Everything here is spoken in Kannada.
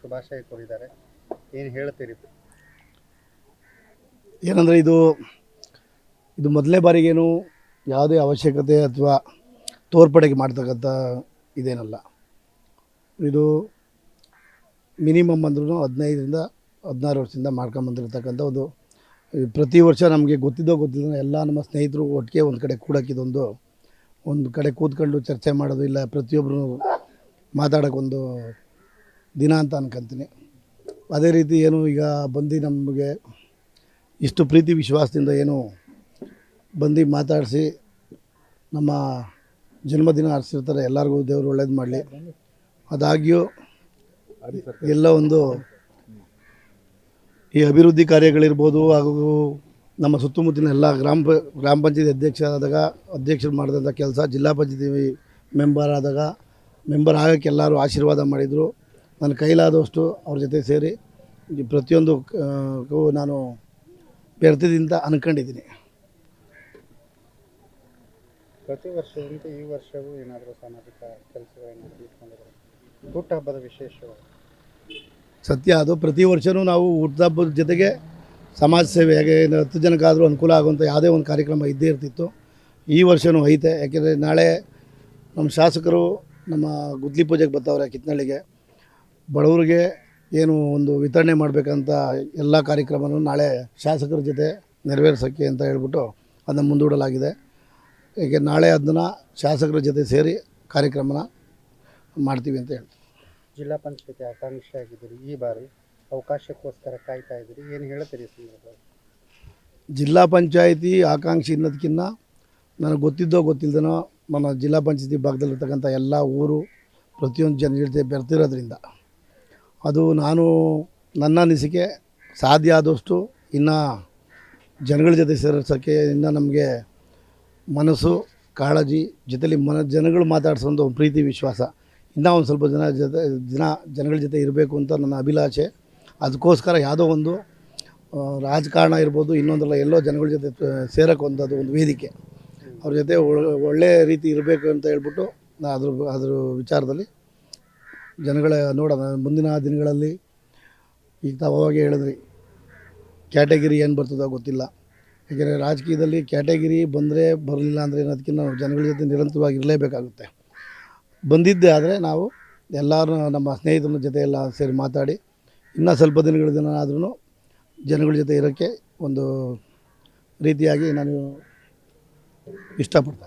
ಶುಭಾಶಯ ಕೋರಿದ್ದಾರೆ. ಏನು ಹೇಳ್ತೀರಿ? ಏನಂದರೆ ಇದು ಇದು ಮೊದಲೇ ಬಾರಿಗೇನು ಯಾವುದೇ ಅವಶ್ಯಕತೆ ಅಥವಾ ತೋರ್ಪಡೆಗೆ ಮಾಡ್ತಕ್ಕಂಥ ಇದೇನಲ್ಲ. ಇದು ಮಿನಿಮಮ್ ಅಂದ್ರೂ ಹದಿನೈದರಿಂದ ಹದಿನಾರು ವರ್ಷದಿಂದ ಮಾಡ್ಕೊಂಬಂದಿರ್ತಕ್ಕಂಥ ಒಂದು, ಪ್ರತಿ ವರ್ಷ ನಮಗೆ ಗೊತ್ತಿದ್ದೋ ಗೊತ್ತಿದ್ದೋ ಎಲ್ಲ ನಮ್ಮ ಸ್ನೇಹಿತರು ಒಟ್ಟಿಗೆ ಒಂದು ಕಡೆ ಕೂಡೋಕ್ಕಿದೊಂದು ಒಂದು ಕಡೆ ಕೂತ್ಕೊಂಡು ಚರ್ಚೆ ಮಾಡೋದು ಇಲ್ಲ ಪ್ರತಿಯೊಬ್ಬರು ಮಾತಾಡೋಕ್ಕೊಂದು ದಿನ ಅಂತ ಅನ್ಕೊಂತೀನಿ. ಅದೇ ರೀತಿ ಏನು ಈಗ ಬಂದು ನಮಗೆ ಇಷ್ಟು ಪ್ರೀತಿ ವಿಶ್ವಾಸದಿಂದ ಏನು ಬಂದು ಮಾತಾಡಿಸಿ ನಮ್ಮ ಜನ್ಮದಿನ ಆರಿಸಿರ್ತಾರೆ. ಎಲ್ಲರಿಗೂ ದೇವರು ಒಳ್ಳೇದು ಮಾಡಲಿ. ಅದಾಗ್ಯೂ ಎಲ್ಲ ಒಂದು ಈ ಅಭಿವೃದ್ಧಿ ಕಾರ್ಯಗಳಿರ್ಬೋದು ಹಾಗೂ ನಮ್ಮ ಸುತ್ತಮುತ್ತಲಿನ ಎಲ್ಲ ಗ್ರಾಮ ಗ್ರಾಮ ಪಂಚಾಯತಿ ಅಧ್ಯಕ್ಷರಾದಾಗ ಅಧ್ಯಕ್ಷರು ಮಾಡಿದಂಥ ಕೆಲಸ, ಜಿಲ್ಲಾ ಪಂಚಾಯತಿ ಮೆಂಬರ್ ಆದಾಗ, ಮೆಂಬರ್ ಆಗೋಕ್ಕೆ ಎಲ್ಲರೂ ಆಶೀರ್ವಾದ ಮಾಡಿದರು. ನನ್ನ ಕೈಲಾದಷ್ಟು ಅವ್ರ ಜೊತೆ ಸೇರಿ ಈ ಪ್ರತಿಯೊಂದು ನಾನು ಬೆರ್ತಿದಿಂದ ಅನ್ಕೊಂಡಿದ್ದೀನಿ. ಪ್ರತಿ ವರ್ಷದಂತೆ ಈ ವರ್ಷವೂ ಏನಾದರೂ ಸಾಮಾಜಿಕ ಕೆಲಸಗಳೇನಾದರೂ ಊಟ ಹುಟ್ಟುಹಬ್ಬದ ವಿಶೇಷ ಸತ್ಯ ಅದು ಪ್ರತಿ ವರ್ಷವೂ ನಾವು ಹುಟ್ಟುಹಬ್ಬದ ಜೊತೆಗೆ ಸಮಾಜ ಸೇವೆ ಹೇಗೆ ಹತ್ತು ಜನಕ್ಕಾದರೂ ಅನುಕೂಲ ಆಗುವಂಥ ಯಾವುದೇ ಒಂದು ಕಾರ್ಯಕ್ರಮ ಇದ್ದೇ ಇರ್ತಿತ್ತು. ಈ ವರ್ಷವೂ ಐತೆ ಯಾಕೆಂದರೆ ನಾಳೆ ನಮ್ಮ ಶಾಸಕರು ನಮ್ಮ ಗುದ್ಲಿ ಪೂಜೆಗೆ ಬರ್ತಾವ್ರೆ ಕಿತ್ನಳ್ಳಿಗೆ. ಬಡವರಿಗೆ ಏನು ಒಂದು ವಿತರಣೆ ಮಾಡಬೇಕಂತ ಎಲ್ಲ ಕಾರ್ಯಕ್ರಮನೂ ನಾಳೆ ಶಾಸಕರ ಜೊತೆ ನೆರವೇರಿಸೋಕ್ಕೆ ಅಂತ ಹೇಳ್ಬಿಟ್ಟು ಅದನ್ನು ಮುಂದೂಡಲಾಗಿದೆ. ಈಗ ನಾಳೆ ಅದನ್ನು ಶಾಸಕರ ಜೊತೆ ಸೇರಿ ಕಾರ್ಯಕ್ರಮನ ಮಾಡ್ತೀವಿ ಅಂತ ಹೇಳ್ತೀವಿ. ಜಿಲ್ಲಾ ಪಂಚಾಯತಿ ಆಕಾಂಕ್ಷಿ ಆಗಿದ್ದೀರಿ ಈ ಬಾರಿ ಅವಕಾಶಕ್ಕೋಸ್ಕರ ಕಾಯ್ತಾ ಇದ್ದೀರಿ? ಏನು ಹೇಳ್ತೀರಿ ಸಂದರ್ಭ ಜಿಲ್ಲಾ ಪಂಚಾಯಿತಿ ಆಕಾಂಕ್ಷಿ ಅನ್ನೋದಕ್ಕಿಂತ ನನಗೆ ಗೊತ್ತಿದ್ದೋ ಗೊತ್ತಿಲ್ಲದನೋ ನನ್ನ ಜಿಲ್ಲಾ ಪಂಚಾಯತಿ ಭಾಗದಲ್ಲಿರ್ತಕ್ಕಂಥ ಎಲ್ಲ ಊರು ಪ್ರತಿಯೊಂದು ಜನ ಜೊತೆ ಬೆರ್ತಿರೋದ್ರಿಂದ ಅದು ನಾನು ನನ್ನ ಅನಿಸಿಕೆ ಸಾಧ್ಯ ಆದಷ್ಟು ಇನ್ನು ಜನಗಳ ಜೊತೆ ಸೇರಿಸೋಕ್ಕೆ ಇನ್ನು ನಮಗೆ ಮನಸ್ಸು, ಕಾಳಜಿ ಜೊತೆಲಿ ಮನ ಜನಗಳು ಮಾತಾಡ್ಸೋಂಥ ಒಂದು ಪ್ರೀತಿ, ವಿಶ್ವಾಸ ಇನ್ನೂ ಒಂದು ಸ್ವಲ್ಪ ಜನ ಜೊತೆ, ಜನ ಜನಗಳ ಜೊತೆ ಇರಬೇಕು ಅಂತ ನನ್ನ ಅಭಿಲಾಷೆ. ಅದಕ್ಕೋಸ್ಕರ ಯಾವುದೋ ಒಂದು ರಾಜಕಾರಣ ಇರ್ಬೋದು, ಇನ್ನೊಂದಲ್ಲ ಎಲ್ಲೋ ಜನಗಳ ಜೊತೆ ಸೇರೋಕ್ಕೆ ಒಂದು ವೇದಿಕೆ. ಅವ್ರ ಜೊತೆ ಒಳ್ಳೆ- ರೀತಿ ಇರಬೇಕು ಅಂತ ಹೇಳ್ಬಿಟ್ಟು ಅದ್ರ ಅದ್ರ ವಿಚಾರದಲ್ಲಿ ಜನಗಳ ನೋಡೋಣ. ಮುಂದಿನ ದಿನಗಳಲ್ಲಿ ಈಗ ತಾವು ಅವಾಗೆ ಹೇಳಿದ್ರಿ, ಕ್ಯಾಟಗಿರಿ ಏನು ಬರ್ತದೋ ಗೊತ್ತಿಲ್ಲ. ಯಾಕೆಂದರೆ ರಾಜಕೀಯದಲ್ಲಿ ಕ್ಯಾಟಗಿರಿ ಬಂದರೆ ಬರಲಿಲ್ಲ ಅಂದರೆ ಅನ್ನೋದಕ್ಕಿಂತ ನಾವು ಜನಗಳ ಜೊತೆ ನಿರಂತರವಾಗಿ ಇರಲೇಬೇಕಾಗುತ್ತೆ. ಬಂದಿದ್ದೇ ಆದರೆ ನಾವು ಎಲ್ಲರೂ ನಮ್ಮ ಸ್ನೇಹಿತರ ಜೊತೆ ಎಲ್ಲ ಸೇರಿ ಮಾತಾಡಿ, ಇನ್ನೂ ಸ್ವಲ್ಪ ದಿನಗಳ ದಿನ ಜನಗಳ ಜೊತೆ ಇರೋಕ್ಕೆ ಒಂದು ರೀತಿಯಾಗಿ ನಾನು ಇಷ್ಟಪಡ್ತಾ